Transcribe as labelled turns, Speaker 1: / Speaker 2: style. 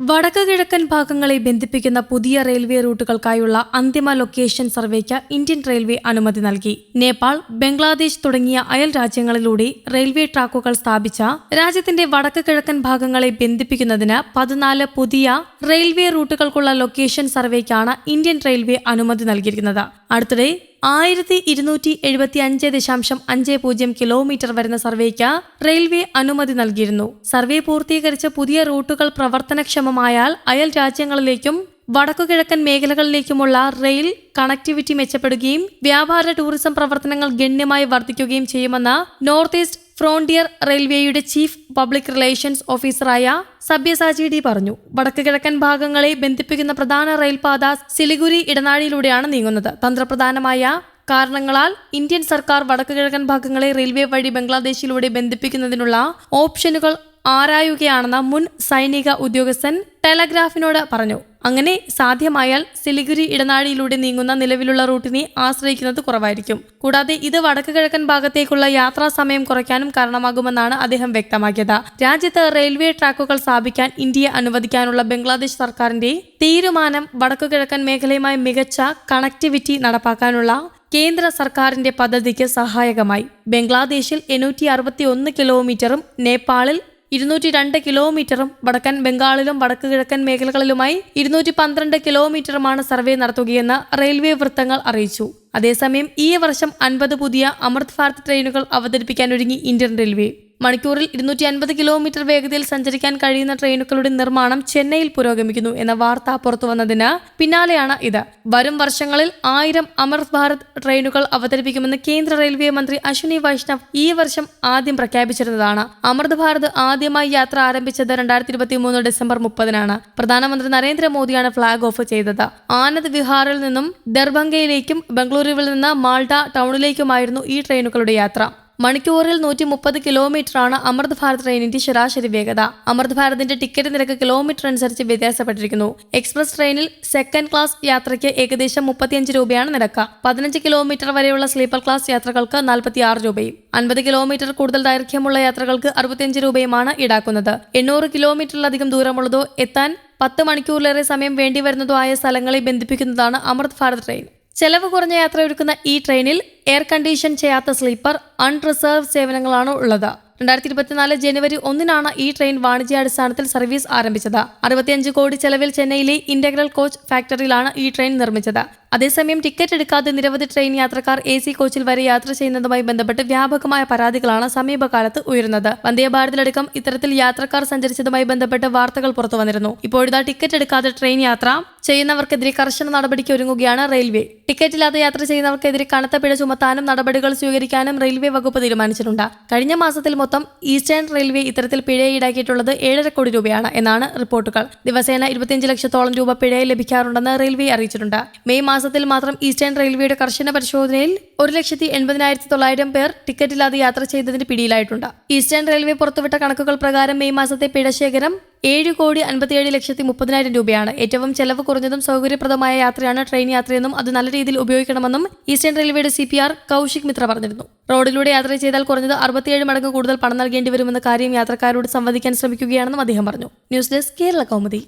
Speaker 1: വടക്ക് കിഴക്കൻ ഭാഗങ്ങളെ ബന്ധിപ്പിക്കുന്ന പുതിയ റെയിൽവേ റൂട്ടുകൾക്കായുള്ള അന്തിമ ലൊക്കേഷൻ സർവേക്ക് ഇന്ത്യൻ റെയിൽവേ അനുമതി നൽകി. നേപ്പാൾ ബംഗ്ലാദേശ് തുടങ്ങിയ അയൽ രാജ്യങ്ങളിലൂടെ റെയിൽവേ ട്രാക്കുകൾ സ്ഥാപിച്ച രാജ്യത്തിന്റെ വടക്ക് കിഴക്കൻ ഭാഗങ്ങളെ ബന്ധിപ്പിക്കുന്നതിന് പതിനാല് പുതിയ റെയിൽവേ റൂട്ടുകൾക്കുള്ള ലൊക്കേഷൻ സർവേക്കാണ് ഇന്ത്യൻ റെയിൽവേ അനുമതി നൽകിയിരിക്കുന്നത്. അടുത്തിടെ ആയിരത്തി ഇരുന്നൂറ്റി എഴുപത്തി അഞ്ച് ദശാംശം അഞ്ച് പൂജ്യം കിലോമീറ്റർ വരുന്ന സർവേക്ക് റെയിൽവേ അനുമതി നൽകിയിരുന്നു. സർവേ പൂർത്തീകരിച്ച പുതിയ റൂട്ടുകൾ പ്രവർത്തനക്ഷമമായാൽ അയൽ രാജ്യങ്ങളിലേക്കും വടക്കുകിഴക്കൻ മേഖലകളിലേക്കുമുള്ള റെയിൽ കണക്ടിവിറ്റി മെച്ചപ്പെടുകയും വ്യാപാര ടൂറിസം പ്രവർത്തനങ്ങൾ ഗണ്യമായി വർദ്ധിക്കുകയും ചെയ്യുമെന്ന് നോർത്ത് ഈസ്റ്റ് ഫ്രോണ്ടിയർ റെയിൽവേയുടെ ചീഫ് പബ്ലിക് റിലേഷൻസ് ഓഫീസറായ സബ്യസാചി ഡി പറഞ്ഞു വടക്ക് കിഴക്കൻ ഭാഗങ്ങളെ ബന്ധിപ്പിക്കുന്ന പ്രധാന റെയിൽപാത സിലിഗുരി ഇടനാഴിയിലൂടെയാണ് നീങ്ങുന്നത്. തന്ത്രപ്രധാനമായ കാരണങ്ങളാൽ ഇന്ത്യൻ സർക്കാർ വടക്ക് കിഴക്കൻ ഭാഗങ്ങളെ റെയിൽവേ വഴി ബംഗ്ലാദേശിലൂടെ ബന്ധിപ്പിക്കുന്നതിനുള്ള ഓപ്ഷനുകൾ ആരായുകയാണെന്ന് മുൻ സൈനിക ഉദ്യോഗസ്ഥൻ ടെലഗ്രാഫിനോട് പറഞ്ഞു. അങ്ങനെ സാധ്യമായാൽ സിലിഗുരി ഇടനാഴിയിലൂടെ നീങ്ങുന്ന നിലവിലുള്ള റൂട്ടിനെ ആശ്രയിക്കുന്നത് കുറവായിരിക്കും. കൂടാതെ ഇത് വടക്ക് കിഴക്കൻ ഭാഗത്തേക്കുള്ള യാത്രാ സമയം കുറയ്ക്കാനും കാരണമാകുമെന്നാണ് അദ്ദേഹം വ്യക്തമാക്കിയത്. രാജ്യത്ത് റെയിൽവേ ട്രാക്കുകൾ സ്ഥാപിക്കാൻ ഇന്ത്യയെ അനുവദിക്കാനുള്ള ബംഗ്ലാദേശ് സർക്കാരിന്റെ തീരുമാനം വടക്കു കിഴക്കൻ മേഖലയുമായി മികച്ച കണക്ടിവിറ്റി നടപ്പാക്കാനുള്ള കേന്ദ്ര സർക്കാരിന്റെ പദ്ധതിക്ക് സഹായകമായി. ബംഗ്ലാദേശിൽ എണ്ണൂറ്റി അറുപത്തി ഒന്ന് കിലോമീറ്ററും നേപ്പാളിൽ ഇരുന്നൂറ്റി രണ്ട് കിലോമീറ്ററും വടക്കൻ ബംഗാളിലും വടക്ക് കിഴക്കൻ മേഖലകളിലുമായി ഇരുന്നൂറ്റി പന്ത്രണ്ട് കിലോമീറ്ററുമാണ് സർവേ നടത്തുകയെന്ന് റെയിൽവേ വൃത്തങ്ങൾ അറിയിച്ചു. അതേസമയം ഈ വർഷം അൻപത് പുതിയ അമൃത് ഭാരത് ട്രെയിനുകൾ അവതരിപ്പിക്കാൻ ഒരുങ്ങി ഇന്ത്യൻ റെയിൽവേ. മണിക്കൂറിൽ ഇരുന്നൂറ്റി അൻപത് കിലോമീറ്റർ വേഗതയിൽ സഞ്ചരിക്കാൻ കഴിയുന്ന ട്രെയിനുകളുടെ നിർമ്മാണം ചെന്നൈയിൽ പുരോഗമിക്കുന്നു എന്ന വാർത്ത പുറത്തുവന്നതിന് പിന്നാലെയാണ് ഇത്. വരും വർഷങ്ങളിൽ ആയിരം അമൃത് ഭാരത് ട്രെയിനുകൾ അവതരിപ്പിക്കുമെന്ന് കേന്ദ്ര റെയിൽവേ മന്ത്രി അശ്വിനി വൈഷ്ണവ് ഈ വർഷം ആദ്യം പ്രഖ്യാപിച്ചിരുന്നതാണ്. അമൃത് ഭാരത് ആദ്യമായി യാത്ര ആരംഭിച്ചത് രണ്ടായിരത്തി ഇരുപത്തി മൂന്ന് ഡിസംബർ മുപ്പതിനാണ്. പ്രധാനമന്ത്രി നരേന്ദ്രമോദിയാണ് ഫ്ളാഗ് ഓഫ് ചെയ്തത്. ആനന്ദ് വിഹാറിൽ നിന്നും ദർഭംഗയിലേക്കും ബംഗളൂരുവിൽ നിന്ന് മാൾഡ ടൗണിലേക്കുമായിരുന്നു ഈ ട്രെയിനുകളുടെ യാത്ര. മണിക്കൂറിൽ നൂറ്റി മുപ്പത് കിലോമീറ്ററാണ് അമൃത് ഭാരത് ട്രെയിനിന്റെ ശരാശരി വേഗത. അമൃത് ഭാരതിന്റെ ടിക്കറ്റ് നിരക്ക് കിലോമീറ്റർ അനുസരിച്ച് വ്യത്യാസപ്പെട്ടിരിക്കുന്നു. എക്സ്പ്രസ് ട്രെയിനിൽ സെക്കൻഡ് ക്ലാസ് യാത്രയ്ക്ക് ഏകദേശം മുപ്പത്തിയഞ്ച് രൂപയാണ് നിരക്ക്. പതിനഞ്ച് കിലോമീറ്റർ വരെയുള്ള സ്ലീപ്പർ ക്ലാസ് യാത്രകൾക്ക് നാൽപ്പത്തി ആറ് രൂപയും. അൻപത് കിലോമീറ്റർ കൂടുതൽ ദൈർഘ്യമുള്ള യാത്രകൾക്ക് അറുപത്തിയഞ്ച് രൂപയുമാണ് ഈടാക്കുന്നത്. എണ്ണൂറ് കിലോമീറ്ററിലധികം ദൂരമുള്ളതോ എത്താൻ പത്ത് മണിക്കൂറിലേറെ സമയം വേണ്ടിവരുന്നതോ ആയ സ്ഥലങ്ങളെ ബന്ധിപ്പിക്കുന്നതാണ് അമൃത് ഭാരത് ട്രെയിൻ. ചെലവ് കുറഞ്ഞ യാത്ര ഒരുക്കുന്ന ഈ ട്രെയിനിൽ എയർ കണ്ടീഷൻ ചെയ്യാത്ത സ്ലീപ്പർ അൺറിസർവ് സേവനങ്ങളാണ് ഉള്ളത്. രണ്ടായിരത്തി ഇരുപത്തിനാല് ജനുവരി ഒന്നിനാണ് ഈ ട്രെയിൻ വാണിജ്യാടിസ്ഥാനത്തിൽ സർവീസ് ആരംഭിച്ചത്. അറുപത്തിയഞ്ച് കോടി ചെലവിൽ ചെന്നൈയിലെ ഇന്റഗ്രൽ കോച്ച് ഫാക്ടറിയിലാണ് ഈ ട്രെയിൻ നിർമ്മിച്ചത്. അതേസമയം ടിക്കറ്റ് എടുക്കാതെ നിരവധി ട്രെയിൻ യാത്രക്കാർ എ സി കോച്ചിൽ വരെ യാത്ര ചെയ്യുന്നതുമായി ബന്ധപ്പെട്ട് വ്യാപകമായ പരാതികളാണ് സമീപകാലത്ത് ഉയരുന്നത്. വന്ദേ ഭാരതിലടക്കം ഇത്തരത്തിൽ യാത്രക്കാർ സഞ്ചരിച്ചതുമായി ബന്ധപ്പെട്ട് വാർത്തകൾ പുറത്തു വന്നിരുന്നു. ഇപ്പോഴിതാ ടിക്കറ്റ് എടുക്കാതെ ട്രെയിൻ യാത്ര ചെയ്യുന്നവർക്കെതിരെ കർശന നടപടിക്ക് ഒരുങ്ങുകയാണ് റെയിൽവേ. ടിക്കറ്റില്ലാതെ യാത്ര ചെയ്യുന്നവർക്കെതിരെ കനത്ത പിഴ ചുമത്താനും നടപടികൾ സ്വീകരിക്കാനും റെയിൽവേ വകുപ്പ് തീരുമാനിച്ചിട്ടുണ്ട്. കഴിഞ്ഞ മാസത്തിൽ മൊത്തം ഈസ്റ്റേൺ റെയിൽവേ ഇത്തരത്തിൽ പിഴ ഈടാക്കിയിട്ടുള്ളത് ഏഴര കോടി രൂപയാണ് എന്നാണ് റിപ്പോർട്ടുകൾ. ദിവസേന ഇരുപത്തിയഞ്ച് ലക്ഷത്തോളം രൂപ പിഴ ലഭിക്കാറുണ്ടെന്ന് റെയിൽവേ അറിയിച്ചിട്ടുണ്ട്. മെയ് മാസത്തിൽ മാത്രം ഈസ്റ്റേൺ റെയിൽവേയുടെ കർശന പരിശോധനയിൽ ഒരു ലക്ഷത്തി എൺപതിനായിരത്തി തൊള്ളായിരം പേർ ടിക്കറ്റില്ലാതെ യാത്ര ചെയ്തതിന് പിടിയിലായിട്ടുണ്ട്. ഈസ്റ്റേൺ റെയിൽവേ പുറത്തുവിട്ട കണക്കുകൾ പ്രകാരം മെയ് മാസത്തെ പിഴശേഖരം ഏഴ് കോടി അൻപത്തിയേഴ് ലക്ഷത്തി മുപ്പതിനായിരം രൂപയാണ്. ഏറ്റവും ചെലവ് കുറഞ്ഞതും സൗകര്യപ്രദമായ യാത്രയാണ് ട്രെയിൻ യാത്രയെന്നും അത് നല്ല രീതിയിൽ ഉപയോഗിക്കണമെന്നും ഈസ്റ്റേൺ റെയിൽവേയുടെ C P R Kaushik Mitra പറഞ്ഞിരുന്നു. റോഡിലൂടെ യാത്ര ചെയ്താൽ കുറഞ്ഞത് അറുപത്തിയേഴ് മടങ്ങ് കൂടുതൽ പണം നൽകേണ്ടി വരുമെന്ന കാര്യം യാത്രക്കാരോട് സംവദിക്കാൻ ശ്രമിക്കുകയാണെന്നും അദ്ദേഹം പറഞ്ഞു. News desk Kerala Kaumudi.